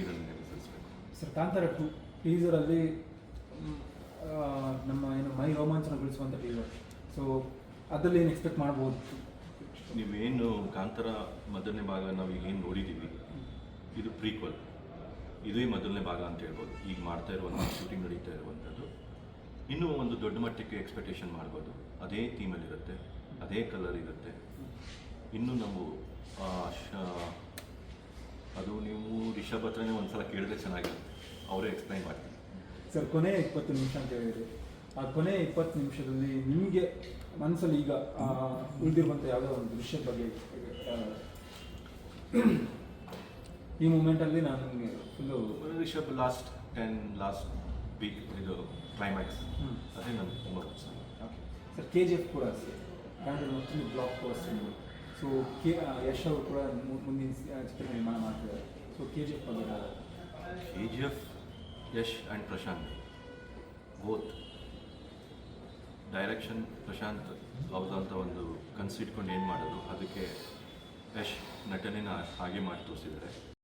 ಅಭಿನಂದನೆ ಸಲ್ಲಿಸಬೇಕು sir Kantara to ಟೀಸರಲ್ಲಿ ನಮ್ಮ ಏನು ಮೈ ರೋಮಾಂಚನಗೊಳಿಸುವಂಥ ಟೀಸರ್ ಸೊ ಅದರಲ್ಲಿ ಏನು ಎಕ್ಸ್ಪೆಕ್ಟ್ ಮಾಡ್ಬೋದು? ನೀವೇನು ಕಾಂತಾರ ಮೊದಲನೇ ಭಾಗ ನಾವು ಈಗ ಏನು ನೋಡಿದ್ದೀವಿ ಇದು ಪ್ರೀಕ್ವಲ್ ಇದೇ ಮೊದಲನೇ ಭಾಗ ಅಂತ ಹೇಳ್ಬೋದು. ಈಗ ಮಾಡ್ತಾ ಇರುವಂಥ ಶೂಟಿಂಗ್ ನಡೀತಾ ಇರುವಂಥದ್ದು ಇನ್ನೂ ಒಂದು ದೊಡ್ಡ ಮಟ್ಟಕ್ಕೆ ಎಕ್ಸ್ಪೆಕ್ಟೇಷನ್ ಮಾಡ್ಬೋದು. ಅದೇ ಥೀಮಲ್ಲಿರುತ್ತೆ ಅದೇ ಕಲರ್ ಇರುತ್ತೆ. ಇನ್ನೂ ನಾವು ಆ, ಶ- ಅದು ನೀವು ರಿಷಬ್ ಹತ್ರನೇ ಒಂದ್ಸಲ ಕೇಳಿದ್ರೆ ಚೆನ್ನಾಗಿರುತ್ತೆ ಅವರೇ ಎಕ್ಸ್ಪ್ಲೈನ್ ಮಾಡ್ತೀನಿ. ಸರ್ ಕೊನೆ ಇಪ್ಪತ್ತು ನಿಮಿಷ ಅಂತ ಹೇಳಿದ್ರೆ ಆ ಕೊನೆ ಇಪ್ಪತ್ತು ನಿಮಿಷದಲ್ಲಿ ನಿಮಗೆ ಮನಸ್ಸಲ್ಲಿ ಈಗ ಉಳಿದಿರುವಂಥ ಯಾವುದೋ ಒಂದು ದೃಶ್ಯದ ಬಗ್ಗೆ ಈ ಮೂಮೆಂಟಲ್ಲಿ ನಾನು ನಿಮಗೆ full Rishab last ten last week ಇದು ಕ್ಲೈಮ್ಯಾಕ್ಸ್. ಅದೇ ನನಗೆ ತುಂಬ okay sir. K G F ಕೂಡ ಅಷ್ಟೇ. ಮತ್ತೊಂದು block post so K Yash ಅವರು ಕೂಡ ಮುಂದಿನ ಚಿತ್ರ ನಿರ್ಮಾಣ ಮಾಡ್ತಿದ್ದಾರೆ. K G K G F Yash and Prashanth both direction Prashanth ಅವ್ರದಂತ ಒಂದು ಕನಸಿಟ್ಕೊಂಡು ಏನು ಮಾಡೋದು? ಅದಕ್ಕೆ ಯಶ್ ನಟನೆನ ಹಾಗೆ ಮಾಡಿ ತೋರಿಸಿದ್ದಾರೆ.